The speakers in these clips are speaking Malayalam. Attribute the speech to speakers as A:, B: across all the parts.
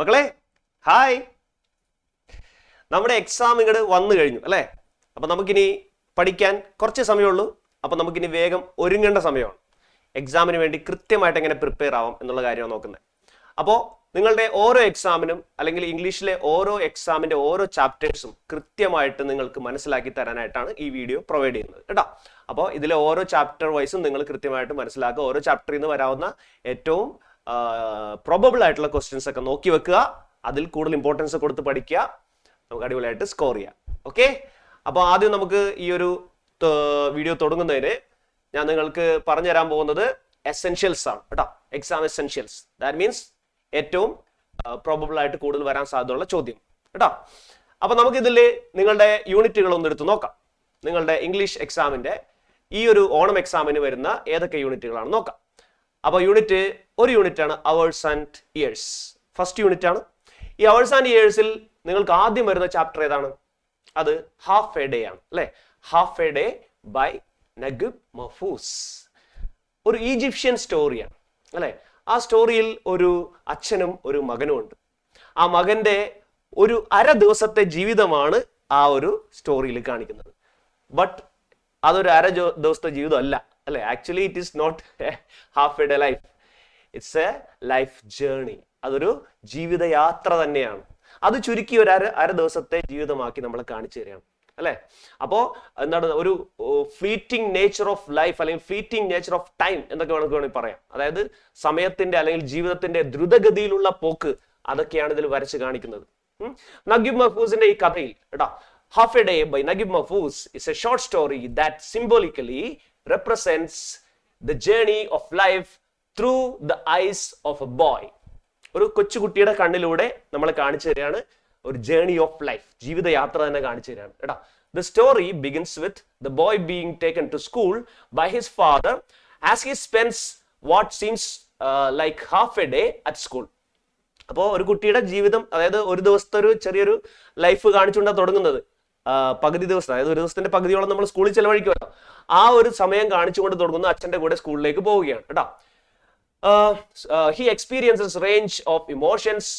A: മക്കളെ ഹായ്. നമ്മുടെ എക്സാം ഇങ്ങോട്ട് വന്നു കഴിഞ്ഞു അല്ലേ? അപ്പം നമുക്കിനി പഠിക്കാൻ കുറച്ച് സമയമുള്ളൂ. അപ്പം നമുക്കിനി വേഗം ഒരുങ്ങേണ്ട സമയമാണ്. എക്സാമിന് വേണ്ടി കൃത്യമായിട്ട് എങ്ങനെ പ്രിപ്പയർ ആവാം എന്നുള്ള കാര്യമാണ് നോക്കുന്നത്. അപ്പോൾ നിങ്ങളുടെ ഓരോ എക്സാമിനും അല്ലെങ്കിൽ ഇംഗ്ലീഷിലെ ഓരോ എക്സാമിന്റെ ഓരോ ചാപ്റ്റേഴ്സും കൃത്യമായിട്ട് നിങ്ങൾക്ക് മനസ്സിലാക്കി തരാനായിട്ടാണ് ഈ വീഡിയോ പ്രൊവൈഡ് ചെയ്യുന്നത് കേട്ടോ? അപ്പോൾ ഇതിലെ ഓരോ ചാപ്റ്റർ വൈസും നിങ്ങൾ കൃത്യമായിട്ട് മനസ്സിലാക്കുക. ഓരോ ചാപ്റ്ററിൽ നിന്ന് വരാവുന്ന ഏറ്റവും പ്രൊബബിൾ ആയിട്ടുള്ള ക്വസ്റ്റ്യൻസ് ഒക്കെ നോക്കി വെക്കുക. അതിൽ കൂടുതൽ ഇമ്പോർട്ടൻസ് കൊടുത്ത് പഠിക്കുക. നമുക്ക് അടിപൊളിയായിട്ട് സ്കോർ ചെയ്യാം. ഓക്കെ അപ്പോൾ ആദ്യം നമുക്ക് ഈ ഒരു വീഡിയോ തുടങ്ങുന്നതിന് ഞാൻ നിങ്ങൾക്ക് പറഞ്ഞു തരാൻ പോകുന്നത് എസെൻഷ്യൽസ് ആണ്. കേട്ടോ? എക്സാം എസെൻഷ്യൽസ് ദാറ്റ് മീൻസ് ഏറ്റവും പ്രോബബിൾ ആയിട്ട് കൂടുതൽ വരാൻ സാധ്യതയുള്ള ചോദ്യം. കേട്ടോ? അപ്പൊ നമുക്ക് ഇതിൽ നിങ്ങളുടെ യൂണിറ്റുകൾ ഒന്ന് എടുത്ത് നോക്കാം. നിങ്ങളുടെ ഇംഗ്ലീഷ് എക്സാമിന്റെ ഈ ഒരു ഓണം എക്സാമിന് വരുന്ന ഏതൊക്കെ യൂണിറ്റുകളാണ് നോക്കാം. അപ്പൊ യൂണിറ്റ് ഒരു യൂണിറ്റ് ആണ് hours and years first unit ആണ്. ഈ അവേഴ്സ് ആൻഡ് ഇയേഴ്സിൽ നിങ്ങൾക്ക് ആദ്യം വരുന്ന ചാപ്റ്റർ ഏതാണ്? അത് ഹാഫ് എ ഡേ ആണ് അല്ലെ? Half a day by Naguib Mahfouz ഒരു ഈജിപ്ഷ്യൻ സ്റ്റോറിയാണ് അല്ലെ? ആ സ്റ്റോറിയിൽ ഒരു അച്ഛനും ഒരു മകനും ഉണ്ട്. ആ മകന്റെ ഒരു അര ദിവസത്തെ ജീവിതമാണ് ആ ഒരു സ്റ്റോറിയിൽ കാണിക്കുന്നത്. ബട്ട് അതൊരു അര ദിവസത്തെ ജീവിതം അല്ല? Actually it is not half a life it's a life journey അതൊരു ജീവിതയാത്ര തന്നെയാണ്. അത് ചുരുക്കി ഒരു അര അര ദിവസത്തെ ജീവിതമാക്കി നമ്മളെ കാണിച്ചു തരികയാണ് അല്ലെ? അപ്പോ എന്താണ് ഒരു ഫ്ലീറ്റിംഗ് നേച്ചർ ഓഫ് ലൈഫ് അല്ലെങ്കിൽ ഫ്ലീറ്റിംഗ് നേച്ചർ ഓഫ് ടൈം എന്നൊക്കെ നമുക്ക് വേണമെങ്കിൽ പറയാം. അതായത് സമയത്തിന്റെ അല്ലെങ്കിൽ ജീവിതത്തിന്റെ ദ്രുതഗതിയിലുള്ള പോക്ക് അതൊക്കെയാണ് ഇതിൽ വരച്ച് കാണിക്കുന്നത്. നഗ്യു മഹ്ഫൂസിന്റെ ഈ കഥയിൽ കേട്ടോ half a Day by Naguib Mahfouz is a short story that symbolically represents the journey of life through the eyes of a boy. ഒരു കൊച്ചുകുട്ടിയുടെ കണ്ണിലൂടെ നമ്മൾ കാണിച്ചു തരികയാണ് ഒരു ജേണി ഓഫ് ലൈഫ് ജീവിതയാത്ര തന്നെ കാണിച്ചു തരികയാണ് കേട്ടോ. The story begins with the boy being taken to school by his father as he spends what seems like half a day at school അപ്പോൾ ഒരു കുട്ടിയുടെ ജീവിതം അതായത് ഒരു ദിവസത്തെ ഒരു ചെറിയൊരു ലൈഫ് കാണിച്ചുകൊണ്ടാണ് തുടങ്ങുന്നത്. പകുതി ദിവസം അതായത് ഒരു ദിവസത്തിന്റെ പകുതിയോളം നമ്മൾ സ്കൂളിൽ ചെലവഴിക്കുമല്ലോ. ആ ഒരു സമയം കാണിച്ചുകൊണ്ട് തുടങ്ങുന്നു അച്ഛന്റെ കൂടെ സ്കൂളിലേക്ക് പോവുകയാണ് കേട്ടോ. He experiences range of emotions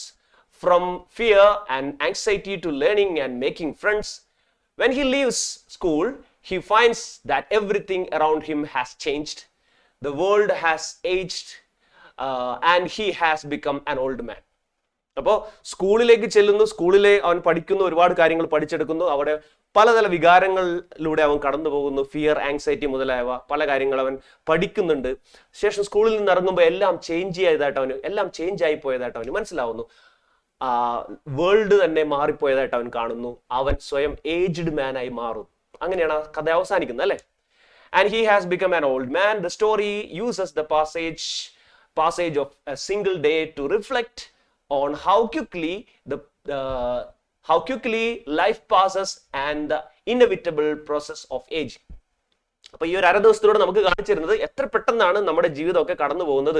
A: from fear and anxiety to learning and making friends when he leaves school he finds that everything around him has changed the world has aged and he has become an old man അപ്പോൾ സ്കൂളിലേക്ക് ചെല്ലുന്നു സ്കൂളിലെ അവൻ പഠിക്കുന്നു ഒരുപാട് കാര്യങ്ങൾ പഠിച്ചെടുക്കുന്നു. അവിടെ പലതല വികാരങ്ങളിലൂടെ അവൻ കടന്നു പോകുന്നു ഫിയർ ആങ്സൈറ്റി മുതലായവ പല കാര്യങ്ങൾ അവൻ പഠിക്കുന്നുണ്ട്. ശേഷം സ്കൂളിൽ നിന്ന് ഇറങ്ങുമ്പോൾ എല്ലാം ചേഞ്ച് ചെയ്തതായിട്ട് അവന് എല്ലാം ചേഞ്ച് ആയി പോയതായിട്ട് അവന് മനസ്സിലാവുന്നു. ആ വേൾഡ് തന്നെ മാറിപ്പോയതായിട്ട് അവൻ കാണുന്നു. അവൻ സ്വയം ഏജ്ഡ് മാൻ ആയി മാറും. അങ്ങനെയാണ് ആ കഥ അവസാനിക്കുന്നത് അല്ലേ? And he has become an old man the story uses the passage passage of a single day to reflect on how quickly the uh, how quickly life passes and the inevitable process of aging. അപ്പൊ ഈ ഒരു അര ദിവസത്തിലൂടെ നമുക്ക് കാണിച്ചിരുന്നത് എത്ര പെട്ടെന്നാണ് നമ്മുടെ ജീവിതമൊക്കെ കടന്നു പോകുന്നത്.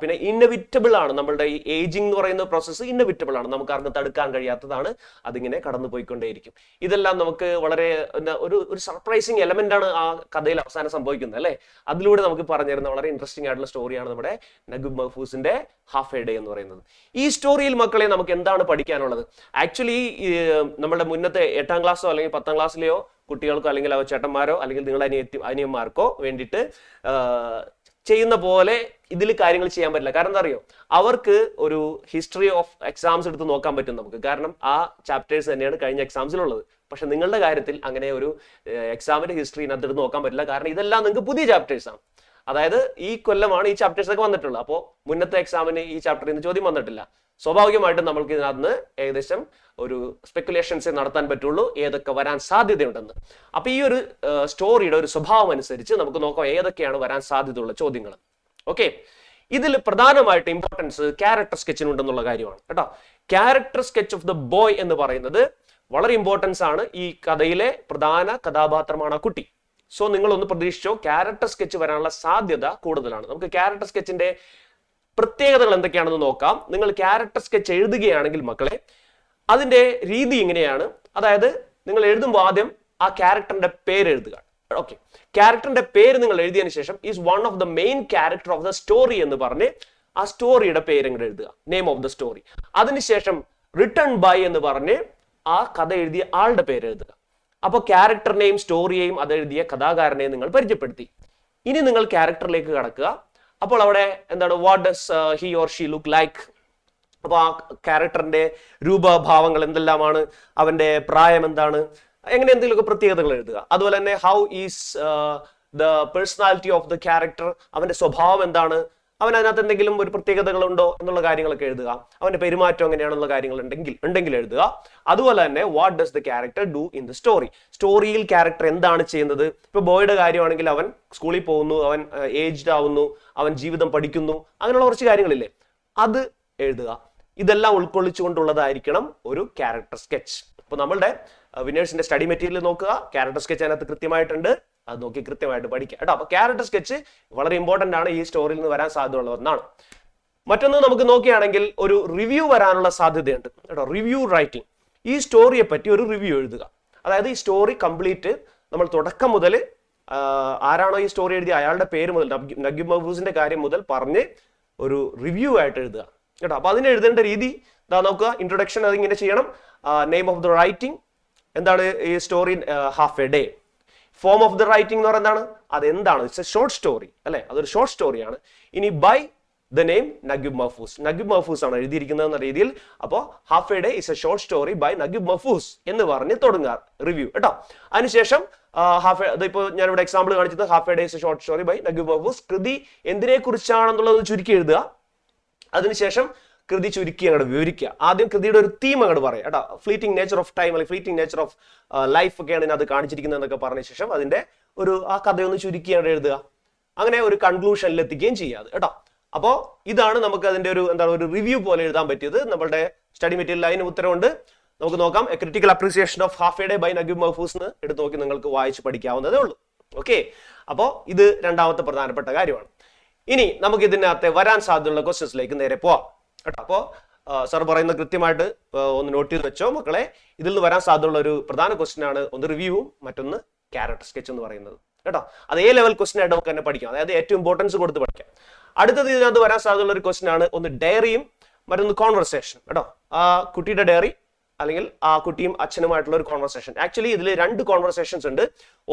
A: പിന്നെ ഇന്നവിറ്റബിൾ ആണ് നമ്മളുടെ ഈ ഏജിംഗ് എന്ന് പറയുന്ന പ്രോസസ്സ് ഇന്നവിറ്റബിൾ ആണ്. നമുക്ക് ആർക്കും തടുക്കാൻ കഴിയാത്തതാണ്. അതിങ്ങനെ കടന്നു പോയിക്കൊണ്ടേയിരിക്കും ഇതെല്ലാം നമുക്ക് വളരെ ഒരു ഒരു സർപ്രൈസിങ് എലമെന്റ് ആണ് ആ കഥയിൽ അവസാനം സംഭവിക്കുന്നത് അല്ലേ? അതിലൂടെ നമുക്ക് പറഞ്ഞു പറഞ്ഞിരുന്ന വളരെ ഇൻട്രസ്റ്റിംഗ് ആയിട്ടുള്ള സ്റ്റോറിയാണ് നമ്മുടെ നഗുബ് മഹഫൂസിന്റെ ഹാഫ് എ ഡേ എന്ന് പറയുന്നത്. ഈ സ്റ്റോറിയിൽ മക്കളെ നമുക്ക് എന്താണ് പഠിക്കാനുള്ളത്? ആക്ച്വലി നമ്മുടെ മുന്നത്തെ എട്ടാം ക്ലാസ്സോ അല്ലെങ്കിൽ പത്താം ക്ലാസ്സിലെയോ കുട്ടികൾക്കോ അല്ലെങ്കിൽ അവ ചേട്ടന്മാരോ അല്ലെങ്കിൽ നിങ്ങളുടെ അനിയത്തി അനിയന്മാർക്കോ വേണ്ടിയിട്ട് ചെയ്യുന്ന പോലെ ഇതിൽ കാര്യങ്ങൾ ചെയ്യാൻ പറ്റില്ല. കാരണം എന്താ അറിയോ? അവർക്ക് ഒരു ഹിസ്റ്ററി ഓഫ് എക്സാംസ് എടുത്ത് നോക്കാൻ പറ്റും നമുക്ക്. കാരണം ആ ചാപ്റ്റേഴ്സ് തന്നെയാണ് കഴിഞ്ഞ എക്സാംസിലുള്ളത് പക്ഷെ നിങ്ങളുടെ കാര്യത്തിൽ അങ്ങനെ ഒരു എക്സാമിന്റെ ഹിസ്റ്ററി ഇതിനകത്ത് നോക്കാൻ പറ്റില്ല. കാരണം ഇതെല്ലാം നിങ്ങൾക്ക് പുതിയ ചാപ്റ്റേഴ്സ് ആണ്. അതായത് ഈ കൊല്ലമാണ് ഈ ചാപ്റ്റേഴ്സ് ഒക്കെ വന്നിട്ടുള്ളത്. അപ്പോൾ മുന്നത്തെ എക്സാമിന് ഈ ചാപ്റ്ററിൽ നിന്ന് ചോദ്യം വന്നിട്ടില്ല. സ്വാഭാവികമായിട്ടും നമുക്ക് ഇതിനകത്ത് ഏകദേശം ഒരു സ്പെക്കുലേഷൻസ് നടത്താൻ പറ്റുള്ളൂ ഏതൊക്കെ വരാൻ സാധ്യതയുണ്ടെന്ന്. അപ്പൊ ഈ ഒരു സ്റ്റോറിയുടെ ഒരു സ്വഭാവം അനുസരിച്ച് നമുക്ക് നോക്കാം ഏതൊക്കെയാണ് വരാൻ സാധ്യതയുള്ള ചോദ്യങ്ങൾ. ഓക്കെ? ഇതിൽ പ്രധാനമായിട്ട് ഇമ്പോർട്ടൻസ് ക്യാരക്ടർ സ്കെച്ചിനുണ്ടെന്നുള്ള കാര്യമാണ് കേട്ടോ. Character sketch of the boy എന്ന് പറയുന്നത് വളരെ ഇമ്പോർട്ടൻസ് ആണ് ഈ കഥയിലെ പ്രധാന കഥാപാത്രമാണ് ആ കുട്ടി. സോ നിങ്ങൾ ഒന്ന് പ്രതീക്ഷിച്ചോ? ക്യാരക്ടർ സ്കെച്ച് വരാനുള്ള സാധ്യത കൂടുതലാണ്. നമുക്ക് ക്യാരക്ടർ സ്കെച്ചിന്റെ പ്രത്യേകതകൾ എന്തൊക്കെയാണെന്ന് നോക്കാം. നിങ്ങൾ ക്യാരക്ടർ സ്കെച്ച് എഴുതുകയാണെങ്കിൽ മക്കളെ അതിന്റെ രീതി ഇങ്ങനെയാണ്. അതായത് നിങ്ങൾ എഴുതുമ്പോൾ ആദ്യം ആ ക്യാരക്ടറിന്റെ പേര് എഴുതുക. ഓക്കെ ക്യാരക്ടറിന്റെ പേര് നിങ്ങൾ എഴുതിയതിനു ശേഷം is one of the main character of the story എന്ന് പറഞ്ഞ് ആ സ്റ്റോറിയുടെ പേര് ഇങ്ങനെ എഴുതുക നെയിം ഓഫ് ദ സ്റ്റോറി അതിനുശേഷം റിട്ടേൺ ബൈ എന്ന് പറഞ്ഞ് ആ കഥ എഴുതിയ ആളുടെ പേര് എഴുതുക. അപ്പോൾ ക്യാരക്ടറിനെയും സ്റ്റോറിയെയും അത് എഴുതിയ കഥാകാരനെയും നിങ്ങൾ പരിചയപ്പെടുത്തി. ഇനി നിങ്ങൾ ക്യാരക്ടറിലേക്ക് കടക്കുക. അപ്പോൾ അവിടെ എന്താണ് what does he or she look like അപ്പോൾ ആ ക്യാരക്ടറിന്റെ രൂപഭാവങ്ങൾ എന്തെല്ലാമാണ് അവന്റെ പ്രായം എന്താണ് എങ്ങനെ എന്തെങ്കിലുമൊക്കെ പ്രത്യേകതകൾ എഴുതുക. അതുപോലെ തന്നെ how is the personality of the character അവന്റെ സ്വഭാവം എന്താണ്? അവൻ അതിനകത്ത് എന്തെങ്കിലും ഒരു പ്രത്യേകതകളുണ്ടോ എന്നുള്ള കാര്യങ്ങളൊക്കെ എഴുതുക. അവന്റെ പെരുമാറ്റം എങ്ങനെയാണെന്നുള്ള കാര്യങ്ങൾ ഉണ്ടെങ്കിൽ ഉണ്ടെങ്കിൽ എഴുതുക. അതുപോലെ തന്നെ what does the character do in the story സ്റ്റോറിയിൽ character എന്താണ് ചെയ്യുന്നത്? ഇപ്പൊ ബോയുടെ കാര്യമാണെങ്കിൽ അവൻ സ്കൂളിൽ പോകുന്നു അവൻ ഏജ്ഡ് ആവുന്നു അവൻ ജീവിതം പഠിക്കുന്നു അങ്ങനെയുള്ള കുറച്ച് കാര്യങ്ങളില്ലേ? അത് എഴുതുക. ഇതെല്ലാം ഉൾക്കൊള്ളിച്ചുകൊണ്ടുള്ളതായിരിക്കണം ഒരു ക്യാരക്ടർ സ്കെച്ച് അപ്പൊ നമ്മളുടെ വിനേഴ്സിന്റെ സ്റ്റഡി മെറ്റീരിയൽ നോക്കുക. ക്യാരക്ടർ സ്കെച്ച് അതിനകത്ത് കൃത്യമായിട്ടുണ്ട്. അത് നോക്കി കൃത്യമായിട്ട് പഠിക്കുക കേട്ടോ. അപ്പൊ ക്യാരക്ടർ സ്കെച്ച് വളരെ ഇമ്പോർട്ടന്റ് ആണ് ഈ സ്റ്റോറിയിൽ നിന്ന് വരാൻ സാധ്യതയുള്ള ഒന്നാണ്. മറ്റൊന്ന് നമുക്ക് നോക്കുകയാണെങ്കിൽ ഒരു റിവ്യൂ വരാനുള്ള സാധ്യതയുണ്ട് കേട്ടോ. റിവ്യൂ റൈറ്റിംഗ് ഈ സ്റ്റോറിയെ പറ്റി ഒരു റിവ്യൂ എഴുതുക. അതായത് ഈ സ്റ്റോറി കംപ്ലീറ്റ് നമ്മൾ തുടക്കം മുതൽ ആരാണോ ഈ സ്റ്റോറി എഴുതിയ അയാളുടെ പേര് മുതൽ നഗീബ് മഹബൂസിന്റെ കാര്യം മുതൽ പറഞ്ഞ് ഒരു റിവ്യൂ ആയിട്ട് എഴുതുക കേട്ടോ. അപ്പൊ അതിന് എഴുതേണ്ട രീതി ഇതാ നോക്കുക. ഇൻട്രൊഡക്ഷൻ അതിങ്ങനെ ചെയ്യണം. നെയിം ഓഫ് ദ റൈറ്റിംഗ് എന്താണ് ഈ story half a day form of the writing എന്ന് പറയുന്നതാണ് അതെന്താണ്? ഇറ്റ്സ് എ ഷോർട്ട് സ്റ്റോറി അല്ലെ? അതൊരു ഷോർട്ട് സ്റ്റോറിയാണ് ഇനി by the name Naguib Mahfouz Naguib Mahfouz ആണ് എഴുതിയിരിക്കുന്നത് എന്ന രീതിയിൽ അപ്പോ half a day is a short story by Naguib Mahfouz എന്ന് പറഞ്ഞ് തുടങ്ങുക റിവ്യൂ കേട്ടോ? അതിനുശേഷം ഹാഫ് ഇതിപ്പോ ഞാനിവിടെ എക്സാമ്പിൾ കാണിച്ചത്. Half a day is a short story by Naguib Mahfouz കൃതി എന്തിനെ കുറിച്ചാണെന്നുള്ളത് ചുരുക്കി എഴുതുക. അതിനുശേഷം കൃതി ചുരുക്കി അങ്ങോട്ട് വിവരിക്കുക. ആദ്യം കൃതിയുടെ ഒരു തീം അങ്ങോട്ട് പറയാം കേട്ടോ. ഫ്ലീറ്റിംഗ് നേച്ചർ ഓഫ് ടൈം അല്ലെങ്കിൽ ഫ്ലീറ്റിംഗ് നേച്ചർ ഓഫ് ലൈഫ് ഒക്കെയാണ് ഇതിനകത്ത് കാണിച്ചിരിക്കുന്നത് എന്നൊക്കെ പറഞ്ഞ ശേഷം അതിന്റെ ഒരു ആ കഥയൊന്ന് ചുരുക്കി അങ്ങോട്ട് എഴുതുക. അങ്ങനെ ഒരു കൺക്ലൂഷനിൽ എത്തിക്കുകയും ചെയ്യാതെ കേട്ടോ. അപ്പോൾ ഇതാണ് നമുക്ക് അതിന്റെ ഒരു എന്താ ഒരു റിവ്യൂ പോലെ എഴുതാൻ പറ്റിയത്. നമ്മുടെ സ്റ്റഡി മെറ്റീരിയൽ അതിന് ഉത്തരവുണ്ട്. നമുക്ക് നോക്കാം. A critical appreciation of half a day by Naguib Mahfouz എടുത്ത് നോക്കി നിങ്ങൾക്ക് വായിച്ച് പഠിക്കാവുന്നതേ ഉള്ളൂ. ഓക്കെ അപ്പോൾ ഇത് രണ്ടാമത്തെ പ്രധാനപ്പെട്ട കാര്യമാണ്. ഇനി നമുക്ക് ഇതിനകത്ത് വരാൻ സാധ്യതയുള്ള ക്വസ്റ്റ്യൻസിലേക്ക് നേരെ പോവാം. കേട്ടോ. അപ്പോൾ സാർ പറയുന്നത് കൃത്യമായിട്ട് ഒന്ന് നോട്ട് ചെയ്ത് വെച്ചോ മക്കളെ. ഇതിൽ നിന്ന് വരാൻ സാധ്യതയുള്ള ഒരു പ്രധാന ക്വസ്റ്റ്യൻ ആണ് ഒന്ന് റിവ്യൂവും മറ്റൊന്ന് ക്യാരക്ടർ സ്കെച്ച് എന്ന് പറയുന്നത്. കേട്ടോ? അത് ഏ ലെവൽ ക്വസ്റ്റ്യൻ ആയിട്ട് നമുക്ക് തന്നെ പഠിക്കാം. അതായത് ഏറ്റവും ഇമ്പോർട്ടൻസ് കൊടുത്ത് പഠിക്കാം. അടുത്തത് ഇതിനകത്ത് വരാൻ സാധ്യതയുള്ള ഒരു ക്വസ്റ്റ്യൻ ആണ് ഒന്ന് ഡയറിയും മറ്റൊന്ന് കോൺവെർസേഷൻ കേട്ടോ? ആ കുട്ടിയുടെ ഡയറി അല്ലെങ്കിൽ ആ കുട്ടിയും അച്ഛനുമായിട്ടുള്ള ഒരു കോൺവെർസേഷൻ ആക്ച്വലി ഇതിൽ രണ്ട് കോൺവെർസേഷൻസ് ഉണ്ട്.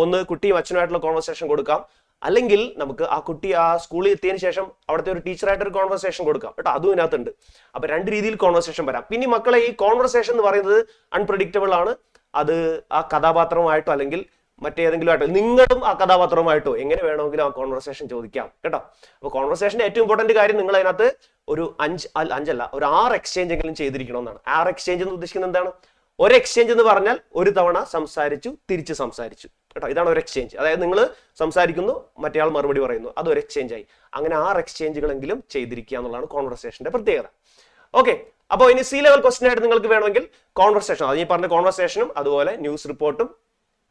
A: ഒന്ന് കുട്ടിയും അച്ഛനുമായിട്ടുള്ള കോൺവെർസേഷൻ കൊടുക്കാം. അല്ലെങ്കിൽ നമുക്ക് ആ കുട്ടി ആ സ്കൂളിൽ എത്തിയതിനു ശേഷം അവിടുത്തെ ഒരു ടീച്ചറായിട്ട് ഒരു കോൺവെർസേഷൻ കൊടുക്കാം. കേട്ടോ അതും ഇതിനകത്തുണ്ട്. അപ്പൊ രണ്ട് രീതിയിൽ കോൺവെർസേഷൻ വരാം. പിന്നെ മക്കളെ ഈ കോൺവെർസേഷൻ എന്ന് പറയുന്നത് അൺപ്രഡിക്റ്റബിൾ ആണ്. അത് ആ കഥാപാത്രമായിട്ടോ അല്ലെങ്കിൽ മറ്റേതെങ്കിലും ആയിട്ടോ നിങ്ങളും ആ കഥാപാത്രമായിട്ടോ എങ്ങനെ വേണമെങ്കിലും ആ കോൺവെർസേഷൻ ചോദിക്കാം. കേട്ടോ അപ്പൊ കോൺവെർസേഷന്റെ ഏറ്റവും ഇമ്പോർട്ടന്റ് കാര്യം നിങ്ങൾ അതിനകത്ത് ഒരു അഞ്ച് അഞ്ചല്ല ഒരു ആറ് എക്സ്ചേഞ്ച് എങ്കിലും ചെയ്തിരിക്കണം എന്നാണ്. ആറ് എക്സ്ചേഞ്ച് എന്ന് ഉദ്ദേശിക്കുന്നത് എന്താണ്? ഒരു എക്സ്ചേഞ്ച് എന്ന് പറഞ്ഞാൽ ഒരു തവണ സംസാരിച്ചു തിരിച്ച് സംസാരിച്ചു. കേട്ടോ. ഇതാണ് ഒരു എക്സ്ചേഞ്ച് അതായത് നിങ്ങൾ സംസാരിക്കുന്നു മറ്റേയാൾ മറുപടി പറയുന്നു. അത് ഒരു എക്സ്ചേഞ്ച് ആയി. അങ്ങനെ ആറ് എക്സ്ചേഞ്ചുകളെങ്കിലും ചെയ്തിരിക്കുക എന്നുള്ളതാണ് കോൺവെർസേഷന്റെ പ്രത്യേകത. ഓക്കെ അപ്പോൾ ഇനി സി ലെവൽ ക്വസ്റ്റൻ ആയിട്ട് നിങ്ങൾക്ക് വേണമെങ്കിൽ കോൺവെർസേഷൻ അത് ഈ പറഞ്ഞ കോൺവെർസേഷനും അതുപോലെ ന്യൂസ് റിപ്പോർട്ടും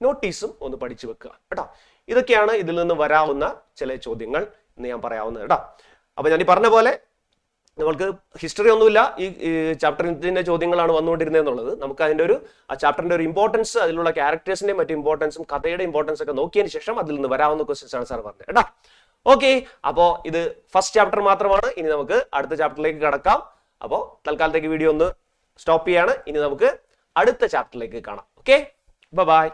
A: നോട്ടീസും ഒന്ന് പഠിച്ചു വെക്കുക. കേട്ടോ. ഇതൊക്കെയാണ് ഇതിൽ നിന്ന് വരാവുന്ന ചില ചോദ്യങ്ങൾ എന്ന് ഞാൻ പറയാവുന്നത്. കേട്ടോ. അപ്പൊ ഞാൻ ഈ പറഞ്ഞ പോലെ നമ്മൾക്ക് ഹിസ്റ്ററി ഒന്നുമില്ല. ഈ ചാപ്റ്ററിന്റെ ചോദ്യങ്ങളാണ് വന്നുകൊണ്ടിരുന്നത് എന്നുള്ളത് നമുക്ക് അതിന്റെ ഒരു ആ ചാപ്റ്ററിന്റെ ഒരു ഇമ്പോർട്ടൻസ് അതിലുള്ള ക്യാരക്ടേഴ്സിന്റെ മറ്റു ഇമ്പോർട്ടൻസും കഥയുടെ ഇമ്പോർട്ടൻസ് ഒക്കെ നോക്കിയതിന് ശേഷം അതിൽ നിന്ന് വരാവുന്ന ക്വസ്റ്റ്യൻസ് ആണ് സാർ പറഞ്ഞത് കേട്ടോ. ഓക്കെ അപ്പോ ഇത് ഫസ്റ്റ് ചാപ്റ്റർ മാത്രമാണ്. ഇനി നമുക്ക് അടുത്ത ചാപ്റ്ററിലേക്ക് കടക്കാം. അപ്പോൾ തൽക്കാലത്തേക്ക് വീഡിയോ ഒന്ന് സ്റ്റോപ്പ് ചെയ്യാണ്. ഇനി നമുക്ക് അടുത്ത ചാപ്റ്ററിലേക്ക് കാണാം. Okay bye